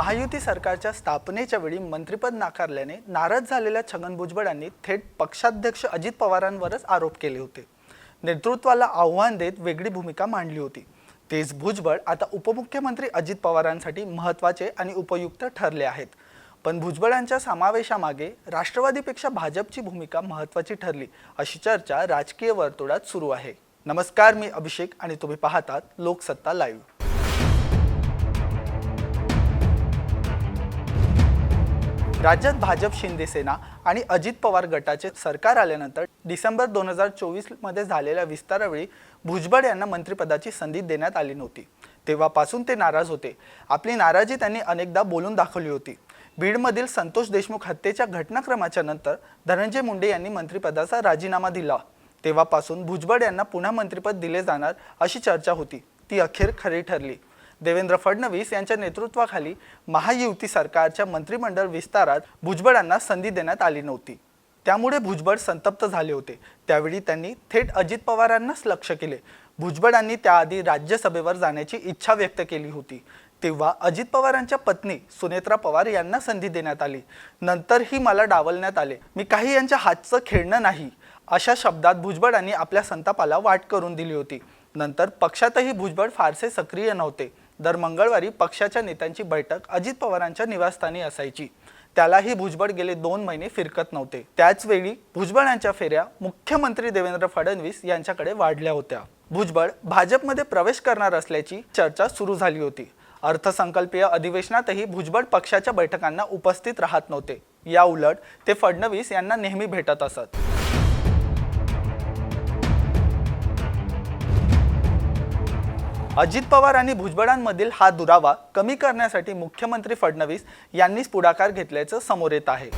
महायुती सरकारच्या स्थापनेच्या वेळी मंत्रिपद नाकारल्याने नाराज झालेल्या छगन भुजबळांनी थेट पक्षाध्यक्ष अजित पवारांवरच आरोप केले होते. नेतृत्वाला आव्हान देत वेगळी भूमिका मांडली होती. तेच भुजबळ आता उपमुख्यमंत्री अजित पवारांसाठी महत्त्वाचे आणि उपयुक्त ठरले आहेत. पण भुजबळांच्या समावेशामागे राष्ट्रवादीपेक्षा भाजपची भूमिका महत्त्वाची ठरली अशी चर्चा राजकीय वर्तुळात सुरू आहे. नमस्कार मी अभिषेक आणि तुम्ही पाहतात लोकसत्ता लाईव्ह. राज्यात भाजप शिंदेसेना आणि अजित पवार गटाचे सरकार आल्यानंतर डिसेंबर दोन हजार चोवीसमध्ये झालेल्या विस्तारावेळी भुजबळ यांना मंत्रिपदाची संधी देण्यात आली नव्हती. तेव्हापासून ते नाराज होते. आपली नाराजी त्यांनी अनेकदा बोलून दाखवली होती. बीडमधील संतोष देशमुख हत्येच्या घटनाक्रमाच्या नंतर धनंजय मुंडे यांनी मंत्रिपदाचा राजीनामा दिला. तेव्हापासून भुजबळ यांना पुन्हा मंत्रिपद दिले जाणार अशी चर्चा होती. ती अखेर खरी ठरली. देवेंद्र फडणवीस यांच्या नेतृत्वाखाली महायुती सरकारच्या मंत्रिमंडळ विस्तारात भुजबळांना संधी देण्यात आली नव्हती. त्यामुळे भुजबळ संतप्त झाले होते. त्यावेळी त्यांनी थेट अजित पवारांनाच लक्ष केले. भुजबळांनी त्याआधी राज्यसभेवर जाण्याची इच्छा व्यक्त केली होती. तेव्हा अजित पवारांच्या पत्नी सुनेत्रा पवार यांना संधी देण्यात आली. नंतरही मला डावलण्यात आले. मी काही यांच्या हातचं खेळणं नाही. अशा शब्दात भुजबळांनी आपल्या संतापाला वाट करून दिली होती. नंतर पक्षातही भुजबळ फारसे सक्रिय नव्हते. दर मंगळवारी पक्षाच्या नेत्यांची बैठक अजित पवारांच्या निवासस्थानी असायची. त्यालाही भुजबळ गेले दोन महिने फिरकत नव्हते. त्याचवेळी भुजबळ भुजबळांच्या फेऱ्या मुख्यमंत्री देवेंद्र फडणवीस यांच्याकडे वाढल्या होत्या. भुजबळ भाजपमध्ये प्रवेश करणार असल्याची चर्चा सुरू झाली होती. अर्थसंकल्पीय अधिवेशनातही भुजबळ पक्षाच्या बैठकांना उपस्थित राहत नव्हते. या उलट ते फडणवीस यांना नेहमी भेटत असत. अजित पवार आणि भुजबळांमधील हा दुरावा कमी करण्यासाठी मुख्यमंत्री फडणवीस यांनीच पुढाकार घेतल्याचं समोर येत आहे.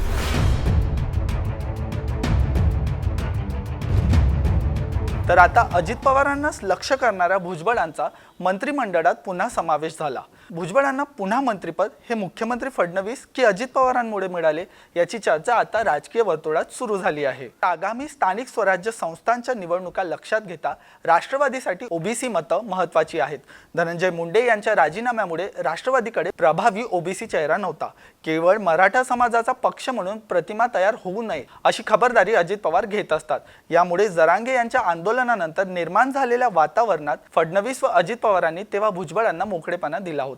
तर आता अजित पवारांनाच लक्ष करणाऱ्या भुजबळांचा मंत्रिमंडळात पुन्हा समावेश झाला. भुजबळांना पुन्हा मंत्रिपद हे मुख्यमंत्री फडणवीस की अजित पवारांमुळे मिळाले याची चर्चा आता राजकीय वर्तुळात सुरू झाली आहे. आगामी स्थानिक स्वराज्य संस्थांच्या निवडणुका लक्षात घेता राष्ट्रवादीसाठी ओबीसी मतं महत्वाची आहेत. धनंजय मुंडे यांच्या राजीनाम्यामुळे राष्ट्रवादीकडे प्रभावी ओबीसी चेहरा नव्हता. केवळ मराठा समाजाचा पक्ष म्हणून प्रतिमा तयार होऊ नये अशी खबरदारी अजित पवार घेत असतात. यामुळे जरांगे यांच्या आंदोलनानंतर निर्माण झालेल्या वातावरणात फडणवीस व अजित पवारांनी तेव्हा भुजबळांना मोकळेपणा दिला होता.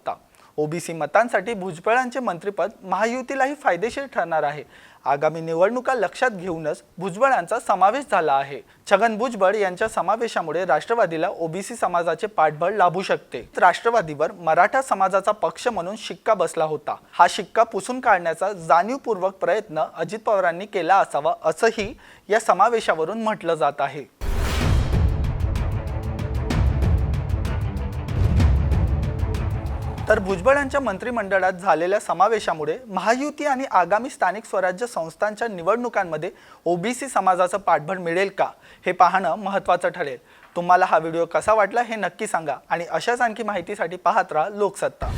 ओबीसी मतांसाठी भुजबळांचे मंत्रिपद महायुतीलाही फायदेशीर ठरणार आहे. आगामी निवडणुका लक्षात घेऊनच भुजबळांचा समावेश झाला आहे. छगन भुजबळ यांच्या समावेशामुळे राष्ट्रवादीला ओबीसी समाजाचे पाठबळ लाभू शकते. राष्ट्रवादीवर मराठा समाजाचा पक्ष म्हणून शिक्का बसला होता. हा शिक्का पुसून काढण्याचा जाणीवपूर्वक प्रयत्न अजित पवारांनी केला असावा असंही या समावेशावरून म्हटलं जात आहे. तर भुजबळांच्या मंत्रिमंडळात झालेल्या समावेशामुळे महायुती आणि आगामी स्थानिक स्वराज्य संस्थांच्या निवडणुकांमध्ये ओबीसी समाजाचं पाठबळ मिळेल का हे पाहणं महत्त्वाचं ठरेल. तुम्हाला हा व्हिडिओ कसा वाटला हे नक्की सांगा आणि अशाच आणखी माहितीसाठी पाहत राहा लोकसत्ता.